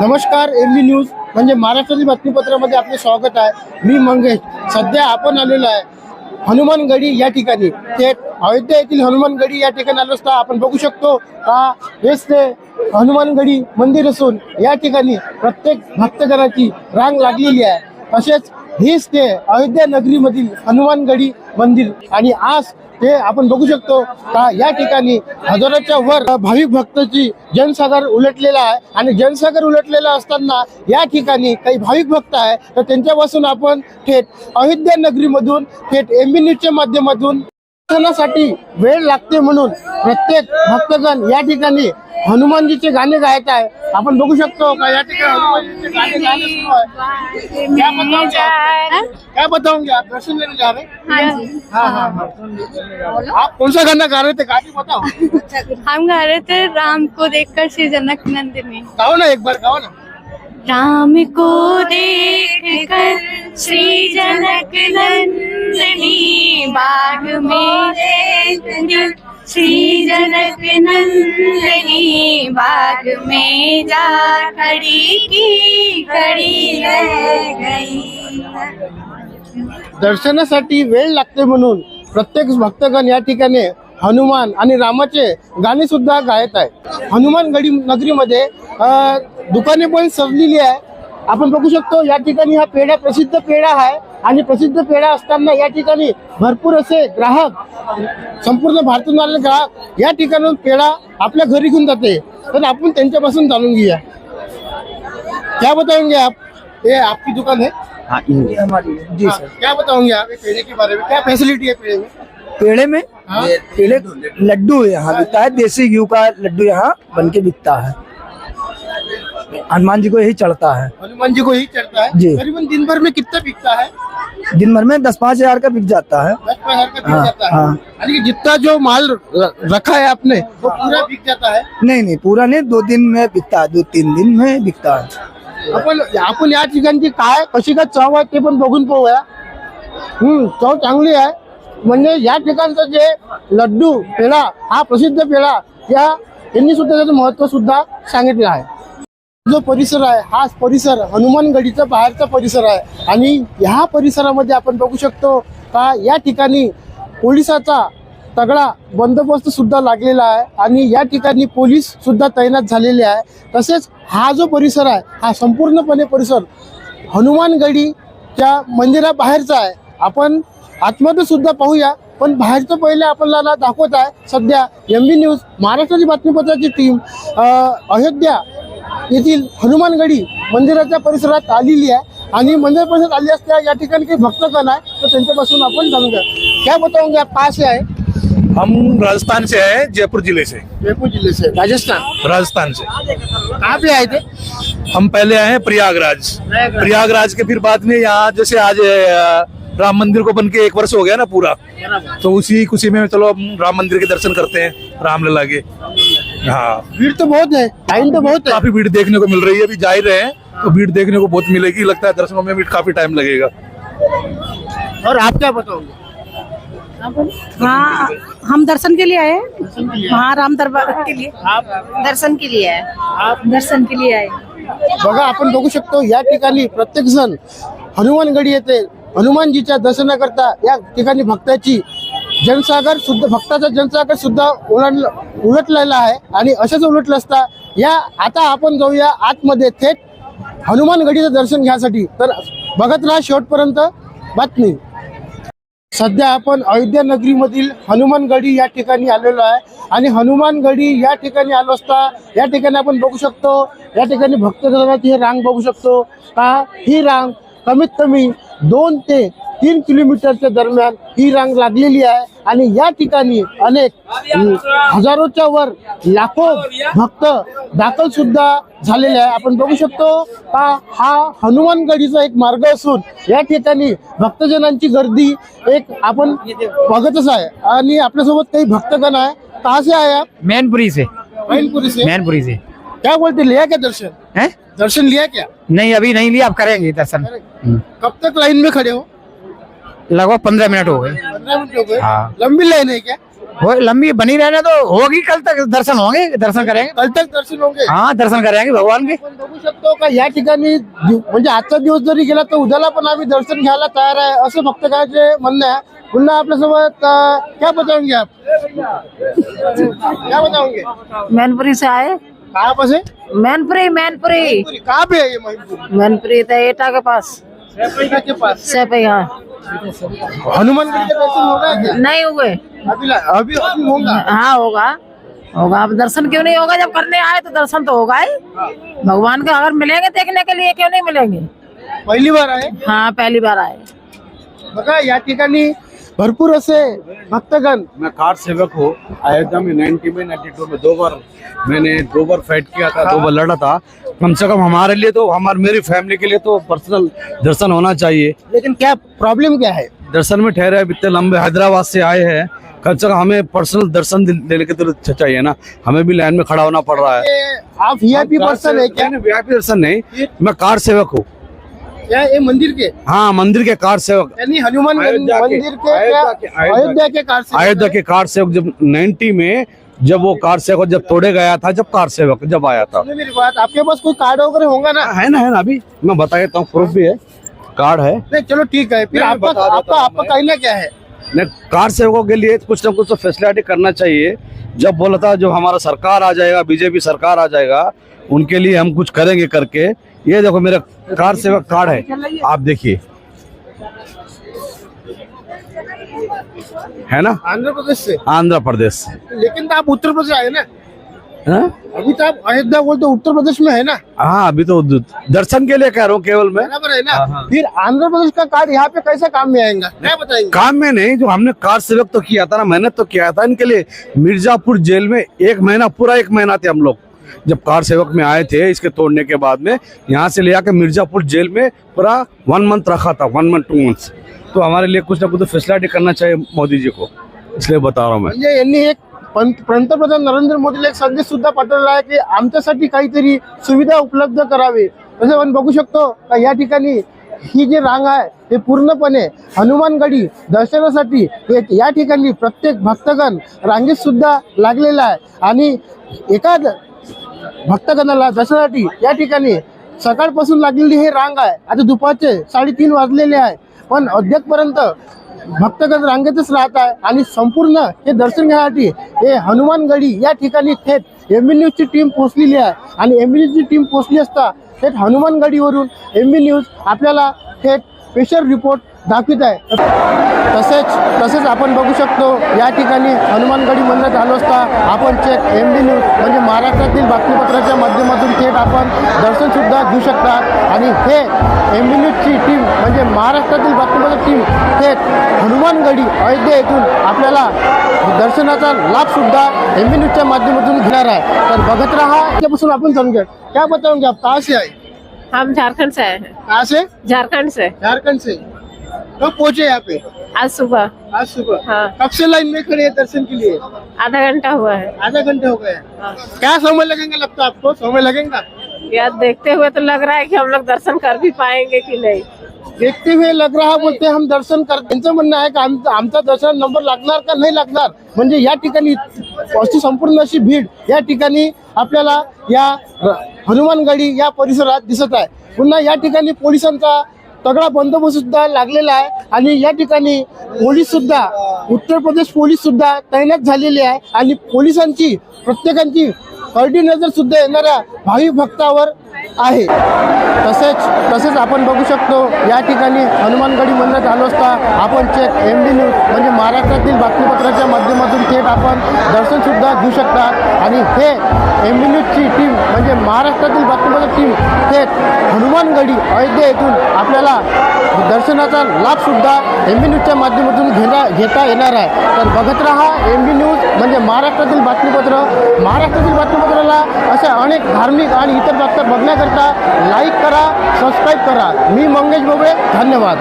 नमस्कार M B news म्हणजे महाराष्ट्रातील बातमीपत्रामध्ये आपले स्वागत आहे. मी मंगेश. सध्या आपण आलेलो आहे हनुमानगडी या ठिकाणी. ते अयोध्या येथील हनुमानगडी या ठिकाणी आलो असता आपण बघू शकतो का? हेच ते हनुमानगडी मंदिर असून या ठिकाणी प्रत्येक भक्तगणाची रांग लागलेली आहे. तसेच हेच ते अयोध्या नगरीमधील हनुमानगडी मंदिर. आणि आज ते आपण बघू शकतो का या ठिकाणी हजाराच्या वर भाविक भक्ताची जनसागर उलटलेला आहे. आणि जनसागर उलटलेला असताना या ठिकाणी काही भाविक भक्त आहे. तर त्यांच्यापासून आपण थेट अयोध्या नगरीमधून थेट एम बी न्यूजच्या माध्यमातून दर्शनासाठी वेळ लागते म्हणून प्रत्येक भक्तगण या ठिकाणी हनुमानजीचे गाणे गायत आहे. आपण बघू शकतो का या ठिकाणी क्या बताओगे आप? क्या बताओगे आप दर्शन लेने जा रहे हैं? हाँ हाँ हाँ आप कौन सा गाना गा रहे थे? गाड़ी बताओ। हम गा रहे थे राम को देखकर श्री जनक नंदिनी। गाओ ना एक बार गाओ ना। राम को देख कर श्री जनक नंदनी बाग में देख श्री जनक नंदनी बाग में जा खड़ी की खड़ी रह गई। दर्शनासाठी वेळ लागते म्हणून प्रत्येक भक्तगण या ठिकाणी हनुमान आणि रामाचे गाणे सुद्धा गायत आहे. हनुमान गडी नगरीमध्ये दुकाने पण सजलेली आहे. आपण बघू शकतो या ठिकाणी हा पेढा प्रसिद्ध पेढा आहे आणि प्रसिद्ध पेढा असताना या ठिकाणी भरपूर असे ग्राहक संपूर्ण भारतातून आलेले ग्राहक या ठिकाणाहून पेढा आपल्या घरी घेऊन जाते. तर आपण त्यांच्यापासून जाणून घेऊया. क्या बताएँगे आप ये आपकी दुकान है हाँ इंडिया. जी हाँ, क्या बताओगे आप पेड़े के बारे में. क्या फैसिलिटी है पेड़े में? पेड़े में? हाँ? पेड़े लड्डू यहाँ बिकता है देसी घी का लड्डू यहाँ बन के बिकता है। हनुमान जी को यही चढ़ता है। हनुमान जी को ही चढ़ता है। जी। करीबन दिन भर में कितना बिकता है? दिन भर में दस पाँच हज़ार का बिक जाता है। दस हज़ार का बिक हाँ, जाता है। हाँ। जितना जो माल रखा है आपने वो पूरा बिक जाता है? नहीं नहीं पूरा नहीं दो दिन में बिकता है दो तीन दिन में बिकता है। आपण आपण या ठिकाणची काय कशी काय चव आहे ते पण बघून पाहूया हम्म चव चांगली आहे म्हणजे या ठिकाणचं जे लड्डू पेढा हा प्रसिद्ध पेढा या यांनी सुद्धा त्याचं महत्व सुद्धा सांगितलं आहे जो परिसर आहे हा परिसर हनुमानगडीचा बाहेरचा परिसर आहे. आणि ह्या परिसरामध्ये आपण बघू शकतो का या ठिकाणी पोलिसाचा तगडा बंदोबस्त सुद्धा लागलेला आहे आणि या ठिकाणी पोलीस सुद्धा तैनात झालेले आहे. तसेच हा जो परिसर आहे हा संपूर्णपणे परिसर हनुमानगडीच्या मंदिराबाहेरचा आहे. आपण आतमध्ये सुद्धा पाहूया पण बाहेरचं पहिले आपल्याला दाखवत आहे. सध्या एम बी न्यूज महाराष्ट्राची बातमीपत्राची टीम अयोध्या येथील हनुमानगडी मंदिराच्या परिसरात आलेली आहे. आणि मंदिर परिसरात आली असता या ठिकाणी काही भक्तगण आहे तर त्यांच्यापासून आपण जाणून घ्या क्या बताओगे आप कहाँ से आए हम राजस्थान से हैं जयपुर ज़िले से। जयपुर ज़िले से. राजस्थान? राजस्थान से। कहाँ पे आए थे? हम पहले आए हैं प्रयागराज। प्रयागराज। प्रयागराज के फिर बाद में यहाँ जैसे आज अ, राम मंदिर को बन के एक वर्ष हो गया ना पूरा। तो उसी खुशी में चलो हम राम मंदिर के दर्शन करते हैं रामलला के। हाँ। भीड़ तो बहुत है टाइम तो बहुत है। काफ़ी भीड़ देखने को मिल रही है अभी जा ही रहे हैं तो भीड़ देखने को बहुत मिलेगी लगता है दर्शनों में भी काफ़ी टाइम लगेगा। और आप क्या बताओगे? हाँ हम दर्शन के लिए आए हैं। हाँ राम दरबार के लिए। आप? दर्शन के लिए आए। आप? दर्शन के लिए आए। बघा आपण बघू शकतो या ठिकाणी प्रत्येक जण हनुमानगडी येते हनुमानजीच्या दर्शनाकरता या ठिकाणी भक्ताची जनसागर सुद्धा भक्ताचा जनसागर सुद्धा ओलांड उलटलेला आहे. आणि असंच उलटलं असता या आता आपण जाऊया आतमध्ये थेट हनुमानगडीचं दर्शन घ्यासाठी. तर बघत राहा शेवटपर्यंत बातमी. सध्या आपण अयोध्या नगरीमधील हनुमानगडी या ठिकाणी आलेलो आहे. आणि हनुमानगडी या ठिकाणी आलो असता या ठिकाणी आपण बघू शकतो या ठिकाणी भक्तजनाची ही रांग बघू शकतो. का? ही रांग कमीत कमी दोन ते तीन किलोमीटरच्या दरम्यान ही रांग लागलेली आहे आणि या ठिकाणी अनेक हजारोच्या वर लाखो भक्त दाखल सुद्धा झालेले आहे. आपण बघू शकतो का हा हनुमानगडीचा एक मार्ग असून या ठिकाणी भक्तजनांची गर्दी एक आपण बघतच आहे. आणि आपल्यासोबत काही भक्तगण आहे. कहाँ से आप? मैनपुरी से मैनपुरी से मैनपुरी से क्या बोलते? लिया क्या दर्शन? हैं? दर्शन लिया क्या? नहीं अभी नहीं लिया अब करेंगे दर्शन। कब तक लाइन में खड़े हो? लगभग पंद्रह मिनट हो गए। पंद्रह मिनट हो गए। हाँ। लंबी लाइन है क्या? वो लंबी बनी रहने तो होगी कल तक दर्शन होंगे दर्शन करेंगे। कल तक दर्शन होंगे? हाँ दर्शन करेंगे भगवान के। बघू शकतो का या ठिकाणी म्हणजे आजचा दिवस जरी गेला तर उद्याला पण आम्ही दर्शन घ्यायला तयार आहे असं भक्तगणाचे म्हणणं आहे. पुन्हा आपल्यासोबत अं, क्या बताओगे आप? क्या बताओगे मैनपुरी से आए। कहाँ पर से मैनपुरी मैनपुरी। कहाँ पे है ये महिमपुर मैनपुरी तो एटा के पास। के पास। से यहाँ हनुमानगढ़ी का दर्शन होगा क्या? नहीं हुए। अभी अभी अभी होगा। हाँ होगा। होगा अब दर्शन क्यों नहीं होगा? जब करने आए तो दर्शन तो होगा ही। भगवान के अगर मिलेंगे देखने के लिए क्यों नहीं मिलेंगे? पहली बार आए? हाँ पहली बार आए। बघा या ठिकाणी भरपूर असे भक्तगण. मैं कार सेवक हूँ। अयोध्या में 90 में 92 में दो बार मैंने दो बार फाइट किया था दो बार लड़ा था। कम से कम हमारे लिए तो हमारे मेरी फैमिली के लिए तो पर्सनल दर्शन होना चाहिए। लेकिन क्या प्रॉब्लम क्या है? दर्शन में ठहरे हैं, इतने लंबे हैदराबाद से आए हैं कम से कम हमें पर्सनल दर्शन देने के तो चाहिए ना। हमें भी लाइन में खड़ा होना पड़ रहा है। आप वीआईपी पर्सन है क्या? वीआईपी दर्शन नहीं। मैं कार सेवक हूँ। क्या ये मंदिर के? हाँ मंदिर के कार सेवक। यानी हनुमान मंदिर के अयोध्या के- कार से अयोध्या के कार सेवक जब 90 में जब वो कार सेवक जब तोड़े गया था जब कार सेवक जब आया था। मेरी बात आपके पास कोई कार्ड वगैरह होगा ना? है ना है ना अभी मैं बता देता हूँ प्रूफ भी है कार्ड है। नहीं चलो ठीक है फिर आपका आपका आपका कहना क्या है? ने कार सेवकों के लिए कुछ ना कुछ तो फैसिलिटी करना चाहिए। जब बोला था जो हमारा सरकार आ जाएगा बीजेपी सरकार आ जाएगा उनके लिए हम कुछ करेंगे करके ये देखो मेरा कार सेवक कार्ड है। आप देखिए। है ना? आंध्र प्रदेश से। आंध्र प्रदेश से। लेकिन तो आप उत्तर प्रदेश आए ना? हाँ? अभी तो आप अयोध्या बोलते उत्तर प्रदेश में है ना? हाँ अभी तो दर्शन के लिए कह रहा हूँ केवल मैं। बराबर है ना? हाँ, हाँ। फिर आंध्र प्रदेश का कार्ड यहाँ पे कैसे काम में आएगा? क्या बताएँगे? काम में नहीं जो हमने कार सेवक तो किया था ना मेहनत तो किया था इनके लिए मिर्जापुर जेल में एक महीना पूरा एक महीना थे हम लोग। जब कार सेवक में आए थे इसके तोड़ने के बाद में यहाँ से ले आकर मिर्जापुर जेल में पूरा वन मंथ रखा था वन मंथ टू मंथ्स तो हमारे लिए कुछ ना कुछ तो फैसिलिटी करना चाहिए मोदी जी को इसलिए बता रहा हूँ मैं। यांनी एक पंत- पंतप्रधान नरेंद्र मोदीला एक संदेश सुद्धा पाठवला आहे की आमच्यासाठी काहीतरी सुविधा उपलब्ध करावी। जसं आपण बघू शकतो का या ठिकाणी ही जी रांग आहे हे पूर्णपणे हनुमानगडी दर्शनासाठी या ठिकाणी प्रत्येक भक्तगण रांगेत सुद्धा लागलेला आहे. आणि एकाच भक्तगणाला दर्शनासाठी या ठिकाणी सकाळपासून लागलेली हे रांग आहे. आता दुपारचे साडेतीन वाजलेले आहे. पण अद्यापपर्यंत भक्तगण रांगेतच राहत आहे आणि संपूर्ण हे दर्शन घेण्यासाठी हे हनुमानगडी या ठिकाणी थेट एम बी न्यूजची टीम पोहोचलेली आहे. आणि एम बी न्यूजची टीम पोहोचली असता थेट हनुमानगडीवरून एम बी न्यूज आपल्याला थेट स्पेशल रिपोर्ट दाखवित आहे तसेच तसेच आपण बघू शकतो या ठिकाणी हनुमानगडी मंदिरात आलो असता आपण चेक एम डी न्यूज म्हणजे महाराष्ट्रातील बातमीपत्राच्या माध्यमातून थेट आपण दर्शनसुद्धा घेऊ शकता. आणि हे एम डी न्यूजची टीम म्हणजे महाराष्ट्रातील बातमीपत्र टीम थेट हनुमानगडी अयोध्या येथून आपल्याला दर्शनाचा लाभसुद्धा एम बी न्यूजच्या माध्यमातून घेणार आहे. तर बघत राहा त्यापासून आपण समजेल क्या बताऊंगे आप कहाँ से आए हम झारखंड से आए हैं। कहाँ से झारखंड से। झारखंड से. कब पहुंचे यहाँ पे. आज सुबह. आज सुबह. हाँ. कब से लाइन में खड़े हैं दर्शन के लिए. आधा घंटा हुआ है. आधा घंटे हो गए हाँ। क्या समय लगेगा लगता है आपको? समय लगेगा? यार देखते हुए तो लग रहा है कि हम लोग दर्शन कर भी पाएंगे कि नहीं। देखते हुए लग रहा बोलते हम दर्शन कर त्यांचं म्हणणं आहे का आम- आमचा दर्शन नंबर लागणार का नाही लागणार म्हणजे या ठिकाणी अशी संपूर्ण अशी भीड या ठिकाणी आपल्याला या हनुमानगडी या परिसरात दिसत आहे. पुन्हा या ठिकाणी पोलिसांचा तगडा बंदोबस्त सुद्धा लागलेला आहे. आणि या ठिकाणी पोलीस सुद्धा उत्तर प्रदेश पोलीस सुद्धा तैनात झालेले आहे. आणि पोलिसांची प्रत्येकांची करडी नजर सुद्धा येणाऱ्या भावी भक्तावर आहे. तसेच तसेच आपण बघू शकतो या ठिकाणी हनुमानगडी मंदिरात आलो असता आपण चेक एम डी न्यूज म्हणजे महाराष्ट्रातील बातमीपत्राच्या माध्यमातून थेट आपण दर्शन सुद्धा घेऊ शकता. आणि हे एम डी न्यूजची टीम म्हणजे महाराष्ट्रातील बातमीपत्र टीम थेट हनुमानगडी अयोध्या येथून आपल्याला दर्शनाचा लाभ सुद्धा एम बी न्यूजच्या माध्यमातून घेता घेता येणार आहे. तर बघत राहा एम बी न्यूज म्हणजे महाराष्ट्रातील बातमीपत्र. महाराष्ट्रातील बातमी बातमीपत्राला अशा अनेक धार्मिक आणि इतर बातम्या बघण्याकरता लाईक करा सबस्क्राईब करा. मी मंगेश बोबळे धन्यवाद.